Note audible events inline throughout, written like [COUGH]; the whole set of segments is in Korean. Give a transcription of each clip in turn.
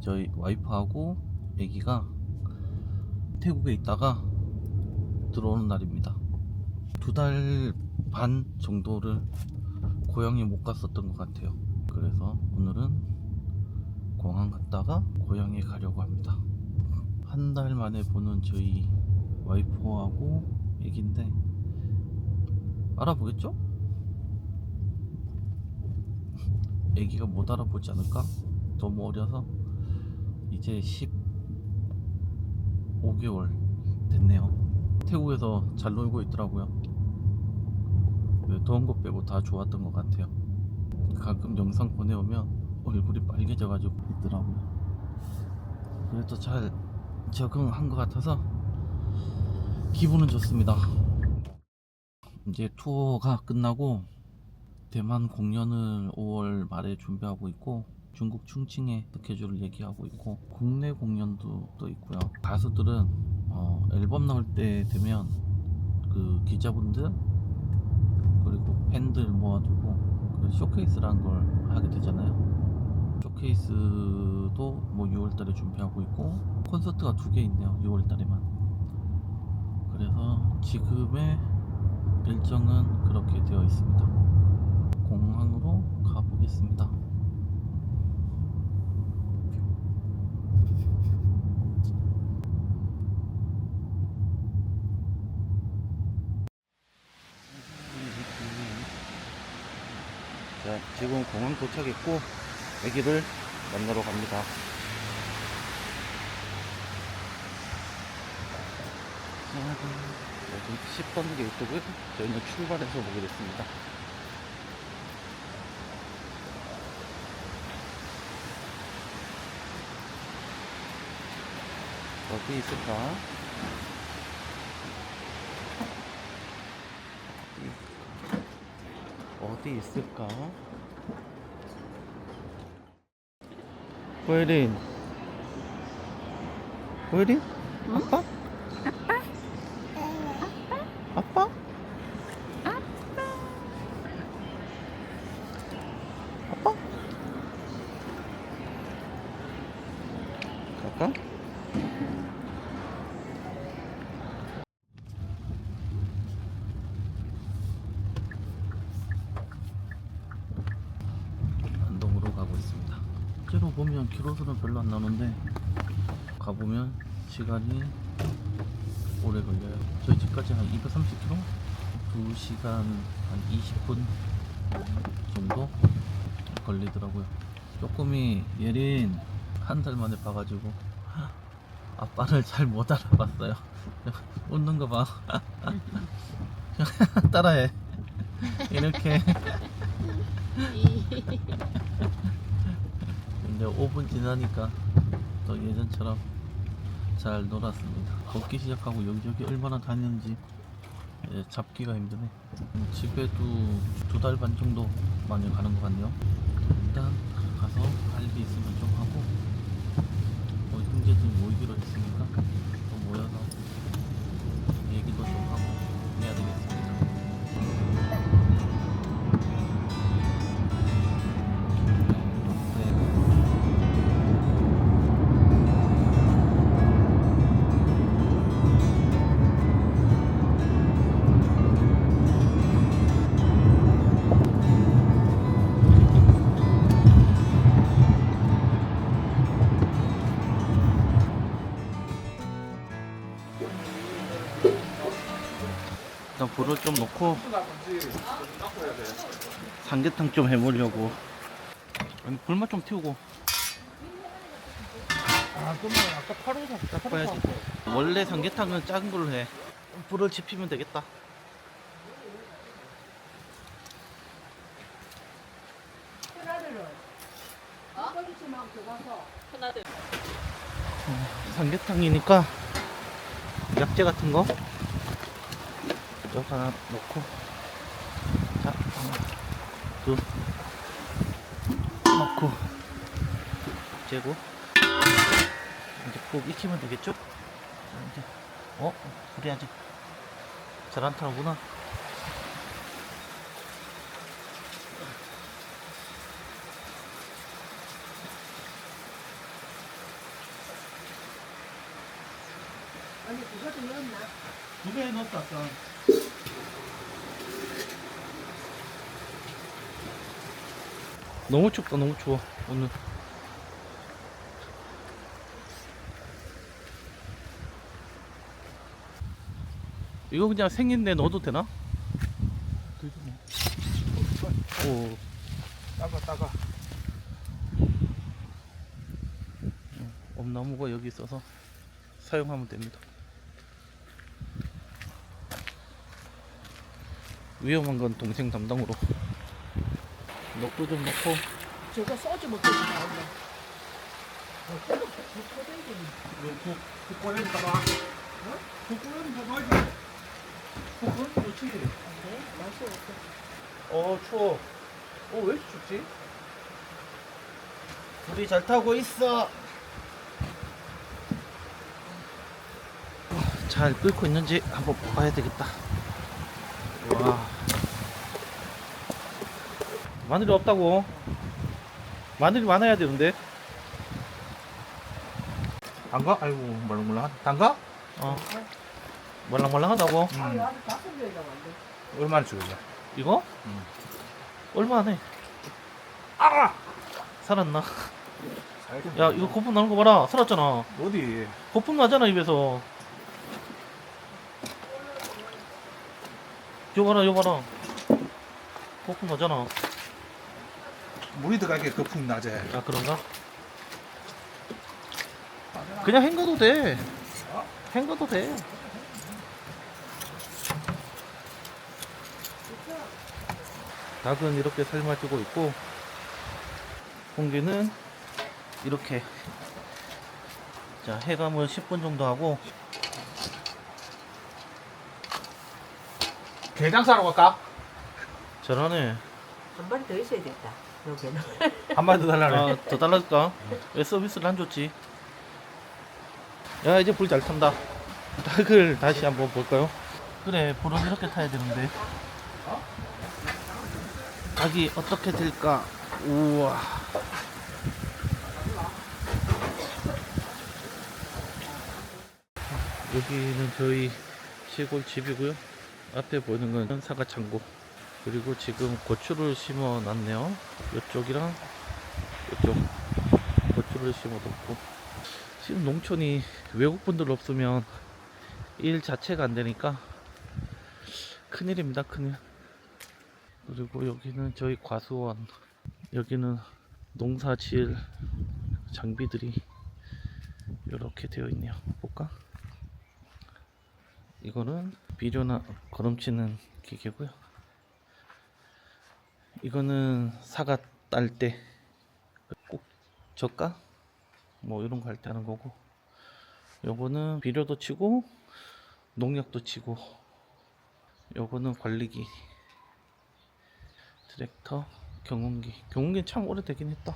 저희 와이프하고 아기가 태국에 있다가 들어오는 날입니다. 두 달 반 정도를 고향에 못 갔었던 것 같아요. 그래서 오늘은 공항 갔다가 고향에 가려고 합니다. 한 달 만에 보는 저희 와이프하고 아기인데 알아보겠죠? 아기가 못 알아보지 않을까? 너무 어려서 이제 15개월 됐네요. 태국에서 잘 놀고 있더라고요. 그 더운 것 빼고 다 좋았던 것 같아요. 가끔 영상 보내오면 얼굴이 빨개져가지고 있더라고요. 그래도 잘 적응한 것 같아서 기분은 좋습니다. 이제 투어가 끝나고 대만 공연을 5월 말에 준비하고 있고 중국 충칭에 스케줄을 얘기하고 있고 국내 공연도 또 있고요. 가수들은 어, 앨범 나올 때 되면 그 기자분들 그리고 팬들 모아두고 그 쇼케이스라는 걸 하게 되잖아요. 쇼케이스도 뭐 6월달에 준비하고 있고 콘서트가 두 개 있네요. 6월달에만. 그래서 지금의 일정은 그렇게 되어 있습니다. 공항으로 가보겠습니다. 자, 지금 공항 도착했고 아기를 만나러 갑니다. 여기 10번 게이트고요. 저희는 출발해서 보게 됐습니다. 어디 있을까? 어디 있을까? 호예린 호예린? 아빠? 아빠? 아빠? 갈까? 안동으로 가고 있습니다. 실제로 보면 키로수는 별로 안 나오는데 가보면 시간이 오래 걸려요. 저희 집까지 한 230km? 2시간 한 20분 정도 걸리더라고요. 조금이 예린 한 달 만에 봐가지고 아빠를 잘 못 알아봤어요. [LAUGHS] 웃는 거 봐. [LAUGHS] 따라해. 이렇게. [LAUGHS] 근데 5분 지나니까 또 예전처럼 잘 놀았습니다. 걷기 시작하고 여기저기 얼마나 다녔는지 이제 잡기가 힘드네. 음, 집에도 두 달 반 정도 많이 가는 것 같네요. 일단 가서 일단 불을 좀 놓고 삼계탕 좀 해보려고. 불만 좀 태우고. 아, 그러면 아까 8호 사, 봐야지. 원래 삼계탕은 작은 걸로 해. 불을 지피면 되겠다. 어, 삼계탕이니까 약재 같은 거 이쪽 하나 놓고 자 하나 둘 놓고 재고 이제 푹 익히면 되겠죠? 자, 이제 어? 불이 아직 잘 안 타는구나 언니 그것도 넣었나? 두개 넣었다 아까 너무 춥다 너무 추워 오늘 이거 그냥 생인데 넣어도 되나? 오 따가 따가. 엄나무가 여기 있어서 사용하면 됩니다. 위험한 건 동생 담당으로 넣고 좀 넣고 저거 소주 먹고 나온다. 국, 국 꺼내면 봐봐. 어? 국 꺼내면 봐봐. 국은 좋지. 네, 맛이 없어. 어 추워 어왜 춥지? 불이 잘 타고 있어 잘 끓고 있는지 한번 봐야 되겠다 와 마늘이 없다고 마늘이 많아야 되는데 단가? 아이고 말랑말랑한. 단가? 어 말랑말랑하다고 아, 왔네. 얼마나 주겠냐? 이거? 음. 얼마 안 해? 아! 살았나? 야 이거 거품 나는 거 봐라 살았잖아 어디? 거품 나잖아 입에서 요 봐라 요 봐라 거품 나잖아. 물이 들어가게 거품이 나지. 아 그런가? 그냥 헹궈도 돼. 헹궈도 돼. 닭은 이렇게 삶아지고 있고 공기는 이렇게. 자 해감을 10분 정도 하고 게장 사러 갈까? 잘하네 한 마리 더 있어야 겠다. 여기는. [LAUGHS] 한 마리 더 달라네. 아, 더 달라질까? 왜 서비스를 안 줬지? 야, 이제 불 잘 탄다. 닭을 다시 한번 볼까요? 그래, 불은 이렇게 타야 되는데. 닭이 어떻게 될까? 우와. 여기는 저희 시골 집이고요. 앞에 보이는 건 사과 창고. 그리고 지금 고추를 심어 놨네요. 이쪽이랑 이쪽. 고추를 심어뒀고. 지금 농촌이 외국분들 없으면 일 자체가 안 되니까 큰일입니다 큰일. 그리고 여기는 저희 과수원. 여기는 농사 지을 장비들이 이렇게 되어 있네요 이거는 비료나 거름치는 기계고요. 이거는 사과 딸 때 꼭 젓가? 뭐 이런 거 할 때 하는 거고. 요거는 비료도 치고 농약도 치고. 요거는 관리기 트랙터 경운기. 경운기 참 오래되긴 했다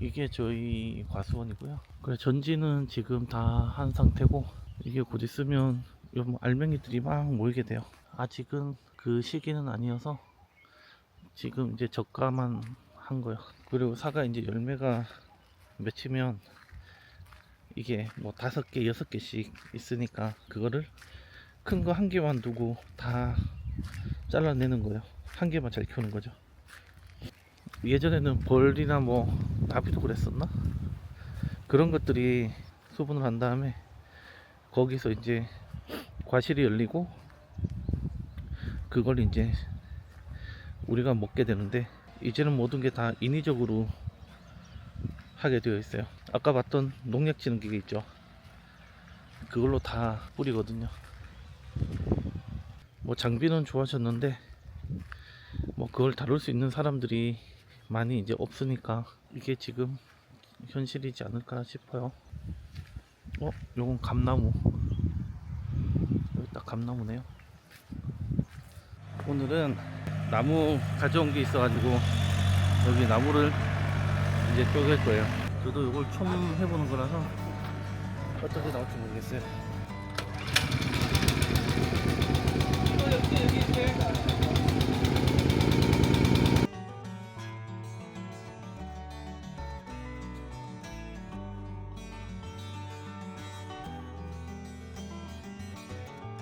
이게 저희 과수원이고요 그래 전지는 지금 다 한 상태고 이게 곧 있으면 알맹이들이 막 모이게 돼요 아직은 그 시기는 아니어서 지금 이제 저가만 한 거예요. 그리고 사과 이제 열매가 맺히면 이게 뭐 다섯 개, 여섯 개씩 있으니까 그거를 큰 거 한 개만 두고 다 잘라내는 거예요. 한 개만 잘 키우는 거죠. 예전에는 벌이나 뭐 나비도 그랬었나? 그런 것들이 수분을 한 다음에 거기서 이제 과실이 열리고 그걸 이제 우리가 먹게 되는데 이제는 모든 게 다 인위적으로 하게 되어 있어요. 아까 봤던 농약 치는 기계 있죠. 그걸로 다 뿌리거든요. 뭐 장비는 좋아졌는데 뭐 그걸 다룰 수 있는 사람들이 많이 이제 없으니까 이게 지금 현실이지 않을까 싶어요. 어, 요건 감나무. 여기 딱 감나무네요. 오늘은 나무 가져온 게 있어가지고 여기 나무를 이제 쪼갤 거예요. 저도 이걸 처음 해보는 거라서 어떻게 나올지 모르겠어요.